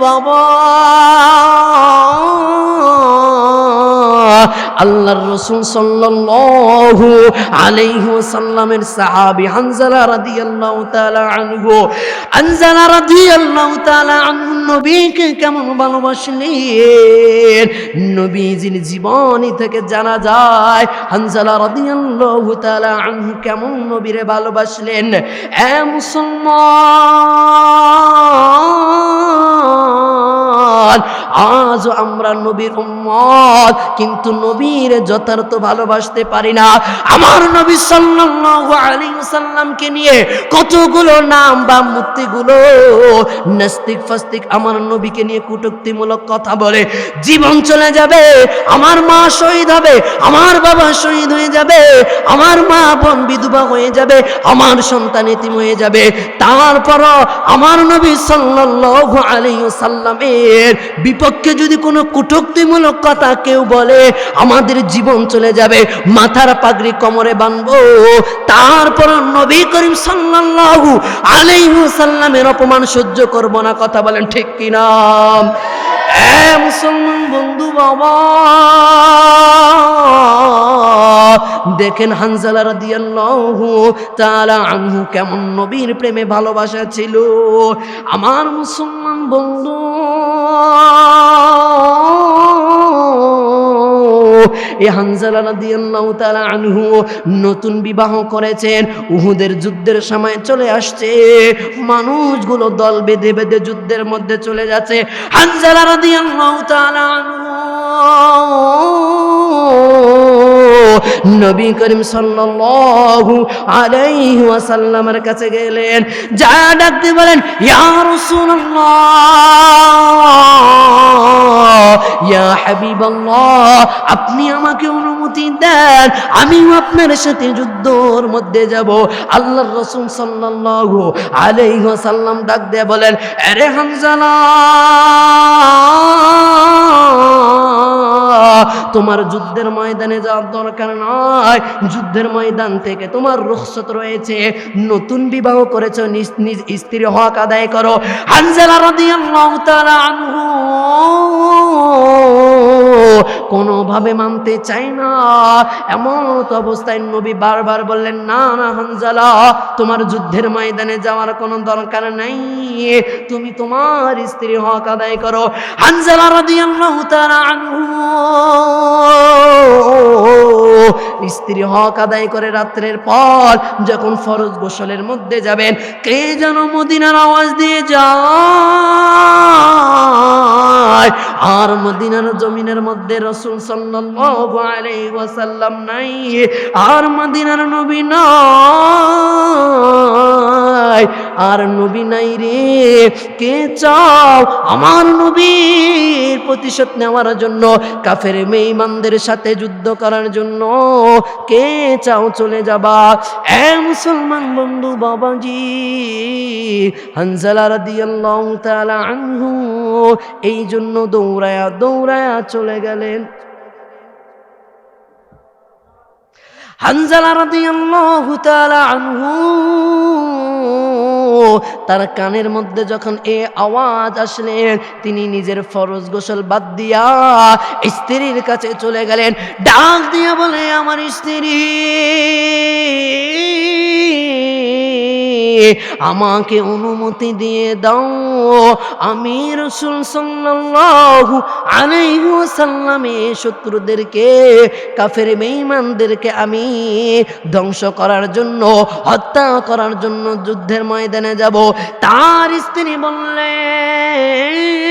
বাবা। আল্লাহর রসুল সাল্লাল্লাহু আলাইহি ওয়াসাল্লামের সাহাবী হানজালা রাদিয়াল্লাহু তাআলা আনহু। হানজালা রাদিয়াল্লাহু তাআলা আনহু নবীকে কেমন ভালোবাসলেন? নবীজির জীবনী থেকে জানা যায়, হানজালা রাদিয়াল্লাহু তাআলা আনহু কেমন নবীরে ভালোবাসলেন? এ মুসলমান! আজ আমরা নবীর উম্মত, কিন্তু নবীর যথার্থ ভালোবাসতে পারি না। আমার নবী সাল্লাল্লাহু আলাইহি ওয়াসাল্লামকে নিয়ে কতগুলো নাম বা মূর্তিগুলো নাস্তিক ফাস্তিক আমার নবীকে নিয়ে কটূক্তিমূলক কথা বলে, জীবন চলে যাবে, আমার মা শহীদ হবে, আমার বাবা শহীদ হয়ে যাবে, আমার মা বোন বিধবা হয়ে যাবে, আমার সন্তান এতিম হয়ে যাবে। তারপরও আমার নবী সাল্লাল্লাহু আলাইহি ওয়াসাল্লামের বিপক্ষে যদি কোনো কটুক্তিমূলক কথা কেউ বলে, আমাদের জীবন চলে যাবে, মাথার পাগড়ি কমরে বাঁধবো। তারপর নবী করিম সাল্লাল্লাহু আলাইহি সাল্লামের অপমান সহ্য করব না, কথা বলেন ঠিক কি না মুসলমান বন্ধু বাবা দেখেন হানজালা রাদিয়াল্লাহু তাআলা আনহু কেমন নবীর প্রেমে ভালোবাসা ছিল। আমার মুসলমান বন্ধু আনহু নতুন বিবাহ করেছেন। উহুদের যুদ্ধের সময় চলে আসছে। মানুষগুলো দল বেঁধে বেঁধে যুদ্ধের মধ্যে চলে যাচ্ছে। হানজালা রাদিয়াল্লাহু তাআলা আনহু নবী করিম সাল্লাল্লাহু আলাইহি ওয়াসাল্লামের কাছে গেলেন। যা ডাকতে বলেন, ইয়া রাসূলুল্লাহ, ইয়া হাবিবাল্লাহ, আপনি আমাকে অনুমতি দেন, আমিও আপনার সাথে যুদ্ধর মধ্যে যাব। আল্লাহর রাসূল সাল্লাল্লাহু আলাইহি ওয়াসাল্লাম ডাক দিয়ে বলেন, আরে হামজালা তোমার যুদ্ধের ময়দানে যাওয়ার দরকার নয় যুদ্ধের ময়দান থেকে তোমার রুখসত রয়েছে। নতুন বিবাহ করেছ, নিজ নিজ স্ত্রী হক আদায় করো। হানজালা রাদিয়াল্লাহু তাআলা আনহু কোনোভাবে মানতে চাই না। এমন তো অবস্থায় নবী বারবার বললেন, না না, হানজালা, তোমার যুদ্ধের ময়দানে যাওয়ার কোনো দরকার নাই। তুমি তোমার স্ত্রী হক আদায় করো। হানজালা রাদিয়াল্লাহু তাআলা আনহু। স্ত্রী হক আদায় করে রাত্রের পর যখন ফরজ গোসলের মধ্যে যাবেন, কে যেন মদিনার আওয়াজ দিয়ে যায়? আর মদিনার জমিনের মধ্যে রসুল ওয়াসাল্লাম নাই, আর মদিনার নবী নাই। আর নবী নাই রে। কে চাও আমার নবীর প্রতিশোধ নেওয়ার জন্য? কাফের মেইমানদের সাথে যুদ্ধ করার জন্য কে চাও চলে যাবা? এ মুসলমান বন্ধু বাবাজি, হানজালা রাদিয়াল্লাহু তাআলা আনহু এই জন্য দৌড়ায়া দৌড়ায়া চলে গেলেন। হানজালা রাদিয়াল্লাহু তাআলা আনহু তার কানের মধ্যে যখন এ আওয়াজ আসলেন তিনি নিজের ফরজ গোসল বাদ দিয়া স্ত্রীর কাছে চলে গেলেন। ডাক দিয়া বলে, আমার স্ত্রী! আমাকে অনুমতি দিয়ে দাও। আমি রসুল সাল্লাল্লাহু আলাইহি সাল্লামে শত্রুদেরকে, কাফের বেঈমানদেরকে আমি ধ্বংস করার জন্য, হত্যা করার জন্য যুদ্ধের ময়দানে যাব। তার স্ত্রী বললেন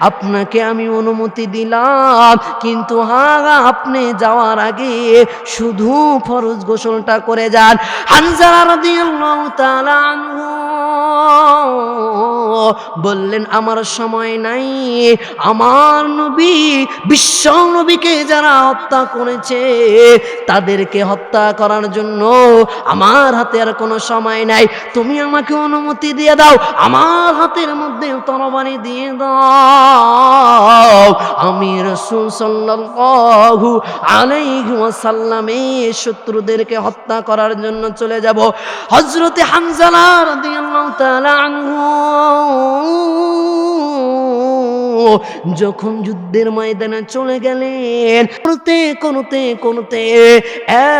আপনাকে আমি অনুমতি দিলাম। কিন্তু হ্যাঁ আপনি যাওয়ার আগে শুধু ফরজ গোসলটা করে যান। আনহু বললেন, আমার সময় নাই। আমার নবী, বিশ্ব নবীকে যারা হত্যা করেছে, তাদেরকে হত্যা করার জন্য আমার হাতে আর কোনো সময় নাই। তুমি আমাকে অনুমতি দিয়ে দাও। আমার হাতের মধ্যে তরবারি দিয়ে দাও। আমি রসুল সাল্লাল্লাহু আলাইহি ওয়াসাল্লামে শত্রুদেরকে হত্যা করার জন্য চলে যাব। হযরতে হামজালা রাদিয়াল্লাহু তাআলা আনহু যখন যুদ্ধের ময়দানে চলে গেলেন, কোনতে কোনতে কোনতে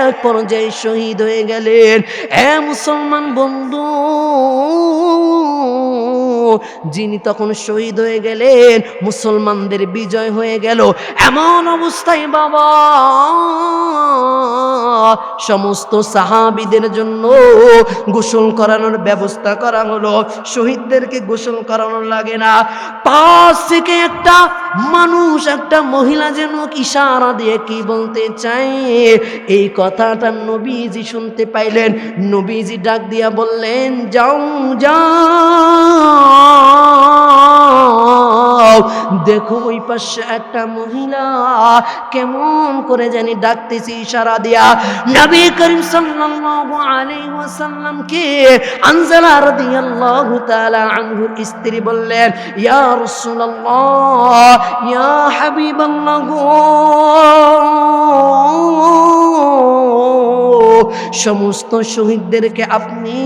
এক পর্যায়ে শহীদ হয়ে গেলেন। এ মুসলমান বন্ধু যিনি তখন শহীদ হয়ে গেলেন, মুসলমানদের বিজয় হয়ে গেল। এমন অবস্থায় বাবা, সমস্ত সাহাবিদের জন্য গোসল করানোর ব্যবস্থা করা হলো। শহীদদেরকে গোসল করানো লাগে না। পাশ থেকে একটা মানুষ, একটা মহিলা যেন ইশারা দিয়ে কি বলতে চায়, এই কথাটা নবীজি শুনতে পাইলেন। নবীজি ডাক দিয়া বললেন, যাও যাও। দেখো ওই পাশে একটা মহিলা, কেমন করে জানি ডাকতেছি ইশারা দিয়া। নবী করিম সাল্লাল্লাহু আলাইহি ওয়াসাল্লামকে আনজালা রাদিয়াল্লাহু তাআলা আনহুর স্ত্রী বললেন, ইয়া রাসূলুল্লাহ, ইয়া হাবিবাল্লাহ। সমস্ত শহীদদেরকে আপনি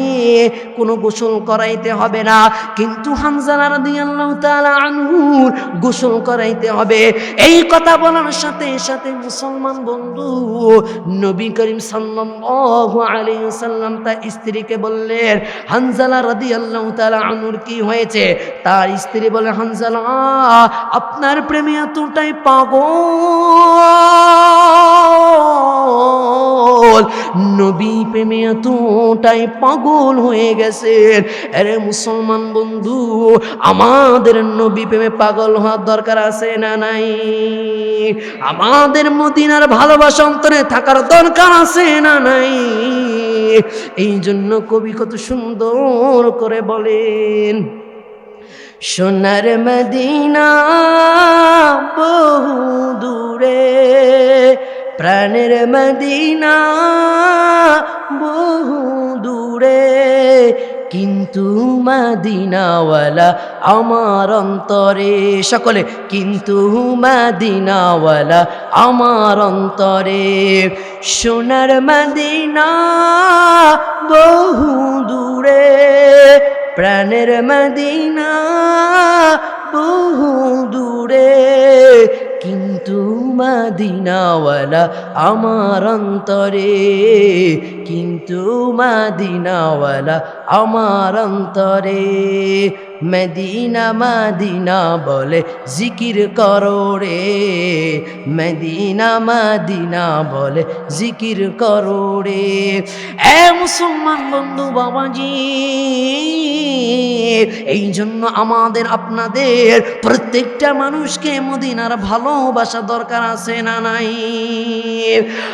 কোনো গোসল করাইতে হবে না। কিন্তু হানজালা রাদিয়াল্লাহু তাআলা আনহুর গোসল করাইতে হবে। এই কথা বলার সাথে সাথে মুসলমান বন্ধু, নবী করিম সাল্লাম তার স্ত্রীকে বললেন হানজালা আনহুর কি হয়েছে? তার স্ত্রী বলে হানজালা আপনার প্রেমে এতটাই পাগল। নবী প্রেমে এতটাই পাগল হয়ে গেছেন। আরে মুসলমান বন্ধু, আমাদের নবী প্রেমে পাগল হওয়ার দরকার আছে না নাই? আমাদের মদিনার ভালোবাসা অন্তরে থাকার দরকার আছে না নাই? এই জন্য কবি কত সুন্দর করে বলেন, সোনার মদিনা বহু দূরে। প্রাণের মদিনা বহু দূরে, কিন্তু মাদিনাওয়ালা আমার অন্তরে, সকলে, কিন্তু মাদিনাওয়ালা আমার অন্তরে। সোনার মদিনা বহু দূরে, প্রাণের মদিনা বহু দূরে কিন্তু মাদিনাওয়ালা আমার অন্তরে, কিন্তু মাদিনাওয়ালা আমার অন্তরে। মদিনা মাদিনা বলে জিকির করো রে, মদিনা মাদিনা বলে জিকির করো রে। এ মুসলমান বন্ধু বাবাজি এই জন্য আমাদের আপনাদের প্রত্যেকটা মানুষকে মদিনার ভালোবাসা দরকার আছে না নাই?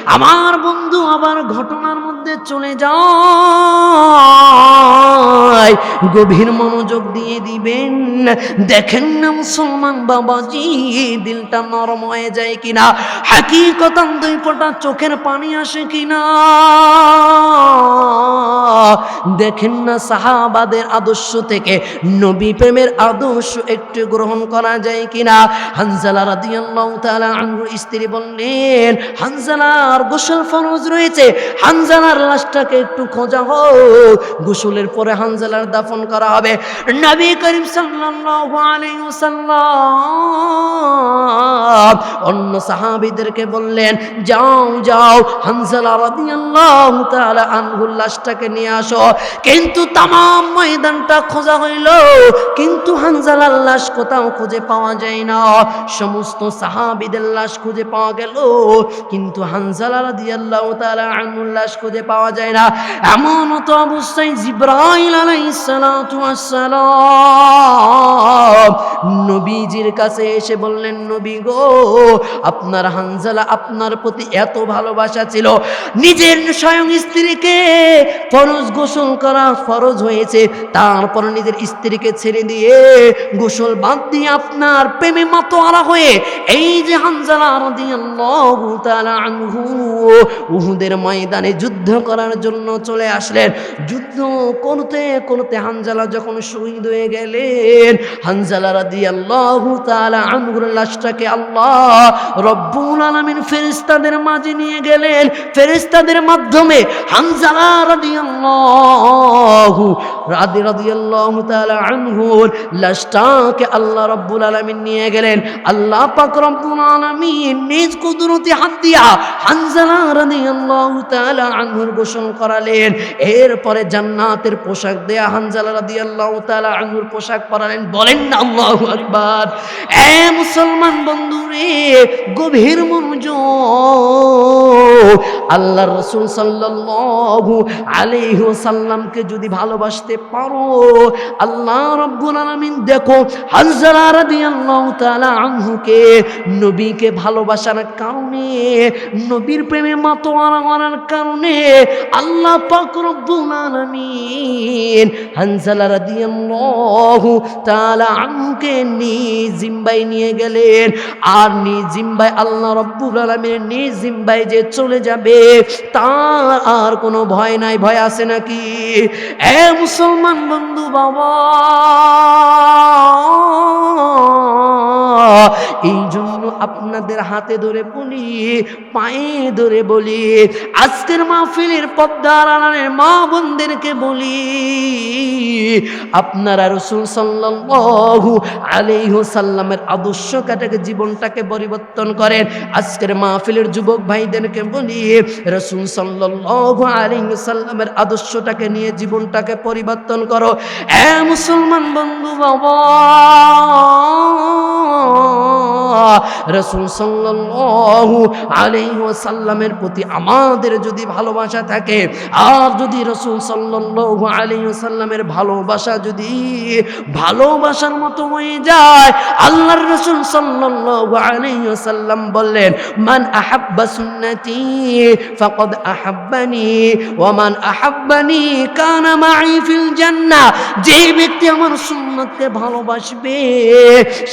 আমার বন্ধু আবার ঘটনার মধ্যে চলে যায়। গভীর মনোযোগ দিয়ে দিবেন। দেখেন না মুসলমান বাবাজি, দিলটা নরম হয়ে যায় কিনা? হাকিকতান দুই ফোঁটা চোখের পানি আসে কিনা? দেখেন না সাহাবাদের আদর্শ থেকে নবী প্রেমের আদর্শ একটু গ্রহণ করা যায় কিনা? হানজালা রাদিয়াল্লাহু তাআলা আনহুর স্ত্রী বললেন, হানজালার গোসল ফরজ রয়েছে। হানজালার লাশটাকে একটু খোঁজা হোক। গোসলের পরে হানজালার দাফন করা হবে। নবী করিম সাল্লাল্লাহু আলাইহি ওয়াসাল্লাম অন্য সাহাবীদেরকে বললেন, যাও যাও, হানজালা রাদিয়াল্লাহু তাআলা আনহুর লাশটাকে নিয়ে আসো। কিন্তু তামাম ময়দানটা খোঁজা হইল, কিন্তু হানজালার লাশ কোথাও খুঁজে পাওয়া যায় না। সমস্ত সাহাবীদের লাশ খুঁজে পাওয়া গেল, কিন্তু হানজালা রাদিয়াল্লাহু তাআলা আনহুর লাশ খুঁজে পাওয়া যায় না। এমন তো অবস্থায় জিব্রাইল আলাইহিস সালাতু নবীজির কাছে এসে বললেন, নবী গো, আপনার হানজালা আপনার প্রতি এত ভালোবাসা ছিল, নিজের স্বয়ং স্ত্রীকে ফরজ গোসল করা ফরজ হয়েছে, তারপর নিজের স্ত্রীকে ছেড়ে দিয়ে গোসল বাদ দিয়ে আপনার প্রেমে মাতোয়ারা হয়ে এই যে হানজালা ময়দানে যুদ্ধ করার জন্য চলে আসলেন। যুদ্ধ করতে করতে হানজালা যখন শহীদ হয়ে গেলেন, হানজালা রাদিয়াল্লাহু তাআলা আনহুর লাশটাকে আল্লাহ রব্বুল আলামিন ফেরেশতাদের মাঝে নিয়ে গেলেন। ফেরেশতাদের মাধ্যমে হানজালা রাদিয়াল্লাহু রাদি, রাদিয়াল্লাহু তাআলা আনহুর লাশটাকে আল্লাহ রব্বুল আলামিন নিয়ে গেলেন। আল্লাহ পাক রব্বুল আলামিন নিজ কুদরতি হাত দিয়া হানজালা রাদিয়াল্লাহু তাআলা আনহুর গোসল করালেন। এরপরে জান্নাতের পোশাক দেয়া হানজালা রাদিয়াল্লাহু তাআলা আনহুর পোশাক পরালেন। বলেন না, আল্লাহু আকবার। এ মুসলমান বন্ধুরে, গভীর মনোযোগ আল্লাহ রসুল সাল্লাল্লাহু আলাইহি ওয়াসাল্লামকে যদি ভালোবাসতে পারো, আল্লাহ রাব্বুল আলামিন দেখো হানজালা নবীকে ভালোবাসার কারণে, নবীর প্রেমে মাতোয়ারা মারার কারণে আল্লাহ পাক রব্বুল আলামিন হানজালা রাদিয়াল্লাহু জিম্বাই নিয়ে গেলেন। আর নিজ জিম্বাই আল্লাহ রব্বুল আলামিনের নিজ জিম্বাই যে চলে যাবে। তার আর কোনো ভয় নাই। ভয় আছে নাকি? এ মুসলমান বন্ধু বাবা। এই জন্য আপনাদের হাতে ধরে বলি, পায়ে ধরে বলি, আজকের মাহফিলের পদ্মার মা বোনদেরকে বলি, আপনারা রসুল সাল্লাল্লাহু আলাইহি সাল্লামের আদর্শ কাটাকে জীবনটাকে পরিবর্তন করেন। আজকের মাহফিলের যুবক ভাইদেরকে বলি, রসুল আলাইহি সাল্লামের আদর্শটাকে নিয়ে জীবনটাকে পরিবর্তন করো। এ মুসলমান বন্ধু বাবা! রসুল সাল্লাল্লাহু আলাইহি ওয়াসাল্লামের প্রতি আমাদের যদি ভালোবাসা থাকে, আর যদি রসুল সাল্লাল্লাহু আলাইহি ওয়াসাল্লামের ভালোবাসা যদি ভালোবাসার মতো হয়ে যায়, আল্লাহর রসুল সাল্লাল্লাহু আলাইহি ওয়াসাল্লাম বললেন, মান আহাব্বা সুন্নতি ফাকাদ আহাব্বানি, ওয়া মান আহাব্বানি কানা মাই ফিল জান্নাহ। যে ব্যক্তি আমার সুন্নতকে ভালোবাসবে,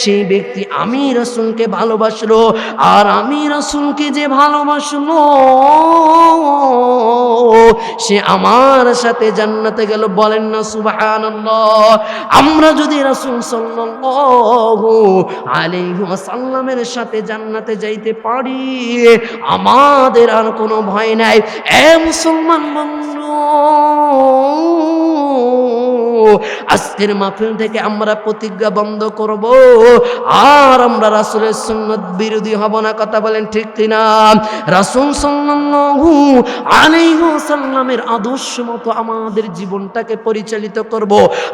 সেই ব্যক্তি আমি রসুলকে ভালোবাসলো, আর আমি রসুলকে যে ভালোবাসলো, সে আমার সাথে জান্নাতে গেল। বলেন না, সুবহানাল্লাহ। আমরা যদি রসুল ওয়াসাল্লামের সাথে জান্নাতে যাইতে পারি, আমাদের আর কোনো ভয় নাই। এ মুসলমান বন্ধু আজকের মাহফিল থেকে আমরা প্রতিজ্ঞা বন্ধ করব। আর আমরা রাসূলের সুন্নত বিরোধী হব না, কথা বলেন ঠিক কিনা? রাসূল সাল্লাল্লাহু আলাইহি ওয়াসাল্লামের আদর্শ মতো আমাদের জীবনটাকে পরিচালিত করব।